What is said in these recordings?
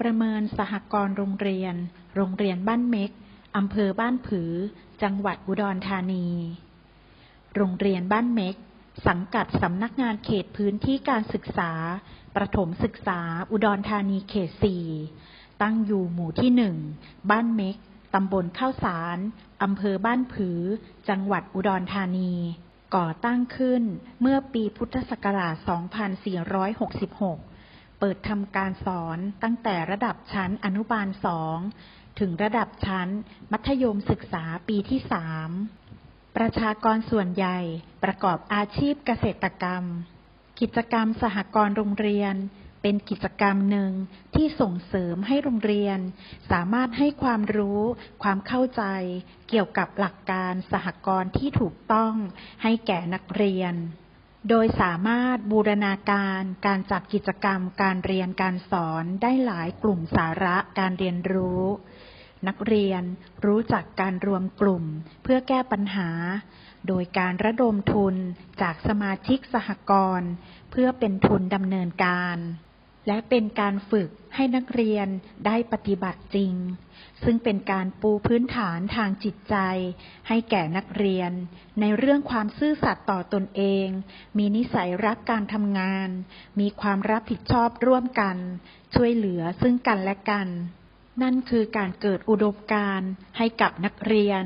ประเมินสหกรณ์โรงเรียน โรงเรียนบ้านเม็ก อำเภอบ้านผือ จังหวัดอุดรธานี โรงเรียนบ้านเม็ก สังกัดสำนักงานเขตพื้นที่การศึกษา ประถมศึกษาอุดรธานีเขต4ตั้งอยู่หมู่ที่หนึ่ง บ้านเม็ก ตำบลข้าวสาร อำเภอบ้านผือ จังหวัดอุดรธานี ก่อตั้งขึ้นเมื่อปีพุทธศักราช 2466 เปิดทำการสอนตั้งแต่ระดับชั้นอนุบาล2ถึงระดับชั้น มัธยมศึกษาปีที่3ประชากรส่วนใหญ่ประกอบอาชีพเกษตรกรรม กิจกรรมสหกรณ์โรงเรียน เป็นกิจกรรมหนึ่งที่ส่งเสริมให้โรงเรียน สามารถให้ความรู้ ความเข้าใจ เกี่ยวกับหลักการสหกรณ์ที่ถูกต้องให้แก่นักเรียน โดยสามารถบูรณาการการจัดกิจกรรมการเรียนการสอนได้หลายกลุ่มสาระการเรียนรู้ นักเรียนรู้จักการรวมกลุ่มเพื่อแก้ปัญหา โดยการระดมทุนจากสมาชิกสหกรณ์เพื่อเป็นทุนดำเนินการ และเป็นการฝึกให้นักเรียนได้ปฏิบัติจริง ซึ่งเป็นการปูพื้นฐานทางจิตใจ ให้แก่นักเรียน ในเรื่องความซื่อสัตย์ต่อตนเอง มีนิสัยรักการทำงาน มีความรับผิดชอบร่วมกัน ช่วยเหลือซึ่งกันและกัน นั่นคือการเกิดอุดมการณ์ให้กับนักเรียน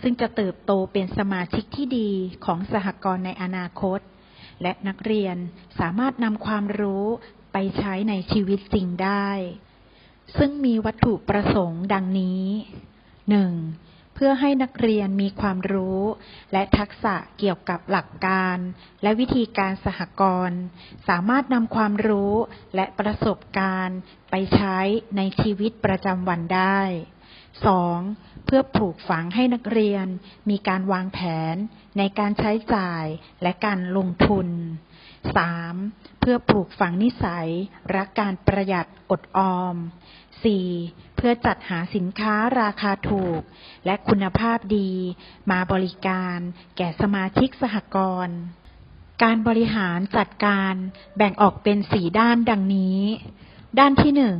ซึ่งจะเติบโตเป็นสมาชิกที่ดีของสหกรณ์ในอนาคตและนักเรียนสามารถนำความรู้ ไปใช้ในชีวิตจริงได้ ซึ่งมีวัตถุประสงค์ดังนี้ 1. เพื่อให้นักเรียนมีความรู้ และทักษะเกี่ยวกับหลักการ และวิธีการสหกรณ์สามารถนำความรู้และประสบการณ์ไปใช้ในชีวิตประจำวันได้ 2. เพื่อปลูกฝังให้นักเรียนมีการวางแผนในการใช้จ่ายและการลงทุน 3. เพื่อปลูกฝังนิสัย รักการประหยัดอดออม 4. เพื่อจัดหาสินค้าราคาถูก และคุณภาพดี มาบริการแก่สมาชิกสหกรณ์การบริหารจัดการแบ่งออกเป็นสี่ด้านดังนี้ ด้านที่หนึ่ง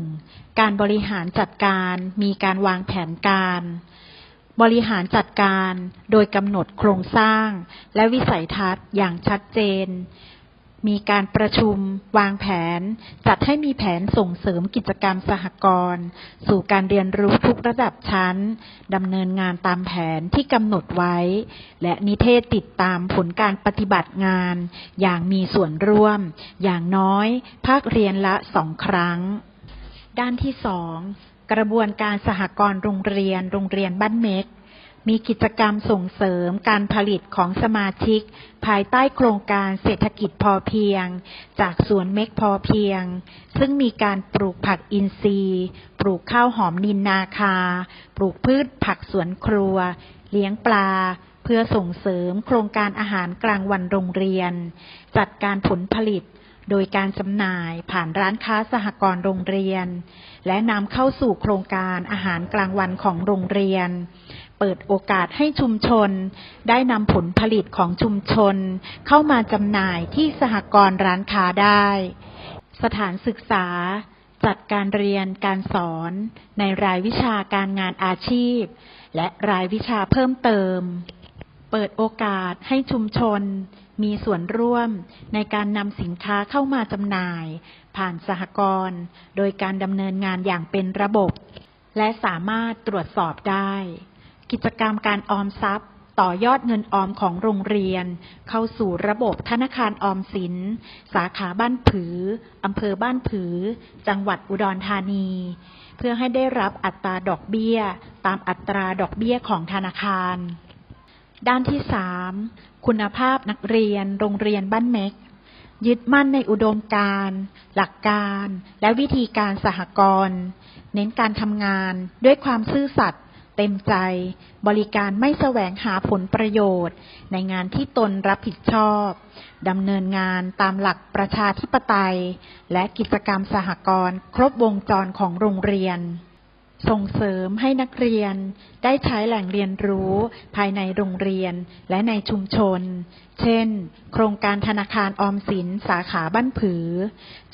การบริหารจัดการมีการวางแผนการ บริหารจัดการโดยกำหนดโครงสร้าง และวิสัยทัศน์อย่างชัดเจน มีการประชุม วางแผน จัดให้มีแผนส่งเสริมกิจกรรมสหกรณ์สู่การเรียนรู้ทุกระดับชั้นดำเนินงานตามแผนที่กำหนดไว้ และนิเทศติดตามผลการปฏิบัติงาน อย่างมีส่วนร่วม อย่างน้อย ภาคเรียนละสองครั้ง ด้านที่สองกระบวนการสหกรณ์โรงเรียน โรงเรียนบ้านเม็ก มีกิจกรรมส่งเสริมการผลิตของสมาชิก ภายใต้โครงการเศรษฐกิจพอเพียง จากสวนเมกพอเพียง ซึ่งมีการปลูกผักอินทรีย์ ปลูกข้าวหอมนินนาคา ปลูกพืชผักสวนครัว เลี้ยงปลา เพื่อส่งเสริมโครงการอาหารกลางวันโรงเรียน จัดการผลผลิตโดยการจำหน่ายผ่านร้านค้าสหกรณ์โรงเรียน และนำเข้าสู่โครงการอาหารกลางวันของโรงเรียน เปิดโอกาสให้ชุมชน ได้นำผลผลิตของชุมชน เข้ามาจำหน่ายที่สหกรณ์ร้านค้าได้ สถานศึกษา จัดการเรียนการสอนในรายวิชาการงานอาชีพ และรายวิชาเพิ่มเติม เปิดโอกาสให้ชุมชนมีส่วนร่วมในการนำสินค้าเข้ามาจำหน่าย ผ่านสหกรณ์โดยการดำเนินงานอย่างเป็นระบบ และสามารถตรวจสอบได้ กิจกรรมการออมทรัพย์ ต่อยอดเงินออมของโรงเรียน เข้าสู่ระบบธนาคารออมสิน สาขาบ้านผืออำเภอบ้านผือ จังหวัดอุดรธานี เพื่อให้ได้รับอัตราดอกเบี้ย ตามอัตราดอกเบี้ยของธนาคาร ด้านที่สามคุณภาพนักเรียน โรงเรียนบ้านเม็กยึดมั่นในอุดมการ หลักการ และวิธีการสหกรณ์ เน้นการทำงานด้วยความซื่อสัตย์ เต็มใจ บริการไม่แสวงหาผลประโยชน์ ในงานที่ตนรับผิดชอบดำเนินงานตามหลักประชาธิปไตย และกิจกรรมสหกรณ์ครบวงจรของโรงเรียน ส่งเสริมให้นักเรียนได้ใช้แหล่งเรียนรู้ภายในโรงเรียนและในชุมชน เช่น โครงการธนาคารออมสินสาขาบ้านผือ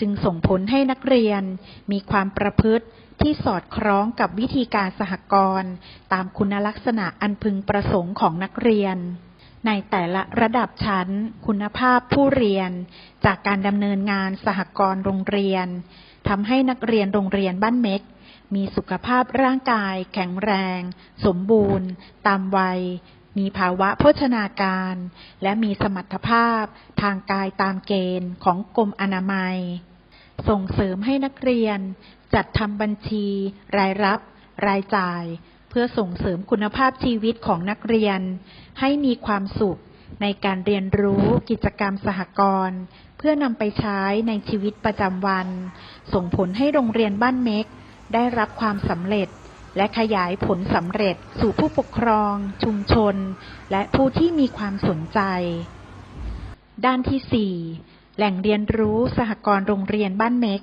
จึงส่งผลให้นักเรียนมีความประพฤติที่สอดคล้องกับวิธีการสหกรณ์ตามคุณลักษณะอันพึงประสงค์ของนักเรียน ในแต่ละระดับชั้น คุณภาพผู้เรียน จากการดำเนินงานสหกรณ์โรงเรียนทำให้นักเรียนโรงเรียนบ้านเม็ก มีสุขภาพร่างกาย แข็งแรง สมบูรณ์ ตามวัย มีภาวะโภชนาการ และมีสมรรถภาพ ทางกายตามเกณฑ์ของกรมอนามัย ส่งเสริมให้นักเรียน จัดทำบัญชี รายรับ รายจ่าย เพื่อส่งเสริมคุณภาพชีวิตของนักเรียน ให้มีความสุขในการเรียนรู้กิจกรรมสหกรณ์เพื่อนำไปใช้ในชีวิตประจำวัน ส่งผลให้โรงเรียนบ้านเม็ก ได้รับความสำเร็จ และขยายผลสำเร็จสู่ผู้ปกครอง ชุมชน และผู้ที่มีความสนใจ ด้านที่ 4 แหล่งเรียนรู้สหกรณ์โรงเรียนบ้านเม็ก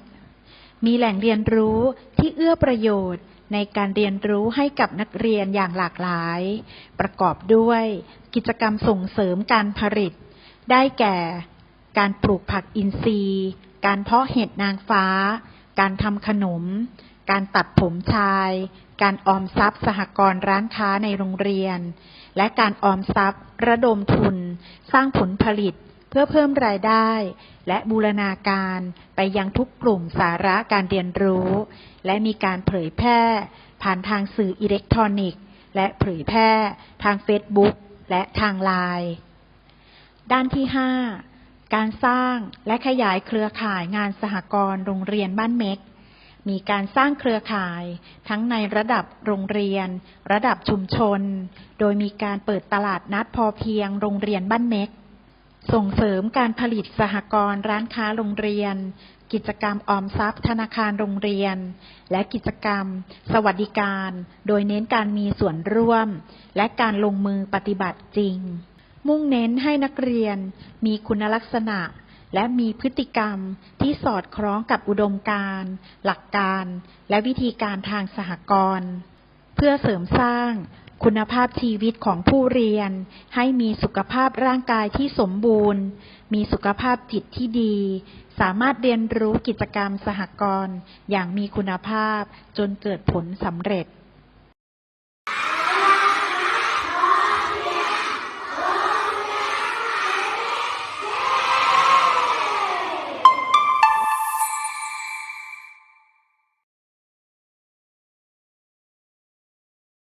มีแหล่งเรียนรู้ที่เอื้อประโยชน์ในการเรียนรู้ให้กับนักเรียนอย่างหลากหลาย ประกอบด้วยกิจกรรมส่งเสริมการผลิต ได้แก่ การปลูกผักอินทรีย์ การเพาะเห็ดนางฟ้า การทำขนม การตัดผมชาย การออมทรัพย์สหกรณ์ร้านค้าในโรงเรียน และการออมทรัพย์ ระดมทุน สร้างผลผลิตเพื่อเพิ่มรายได้ และบูรณาการไปยังทุกกลุ่มสาระการเรียนรู้ และมีการเผยแพร่ ผ่านทางสื่ออิเล็กทรอนิกส์ และเผยแพร่ ทางเฟซบุ๊กและทางไลน์ด้านที่ 5 การสร้างและขยายเครือข่ายงานสหกรณ์โรงเรียนบ้านเม็ก มีการสร้างเครือข่าย ทั้งในระดับโรงเรียน ระดับชุมชน โดยมีการเปิดตลาดนัดพอเพียงโรงเรียนบ้านเม็ก ส่งเสริมการผลิตสหกรณ์ร้านค้าโรงเรียน กิจกรรมออมทรัพย์ ธนาคารโรงเรียน และกิจกรรม สวัสดิการ โดยเน้นการมีส่วนร่วม และการลงมือปฏิบัติจริง มุ่งเน้นให้นักเรียนมีคุณลักษณะ และมีพฤติกรรมที่สอดคล้องกับอุดมการณ์ หลักการ และวิธีการทางสหกรณ์เพื่อเสริมสร้างคุณภาพชีวิตของผู้เรียน ให้มีสุขภาพร่างกายที่สมบูรณ์ มีสุขภาพจิตที่ดี สามารถเรียนรู้กิจกรรมสหกรณ์อย่างมีคุณภาพจนเกิดผลสำเร็จ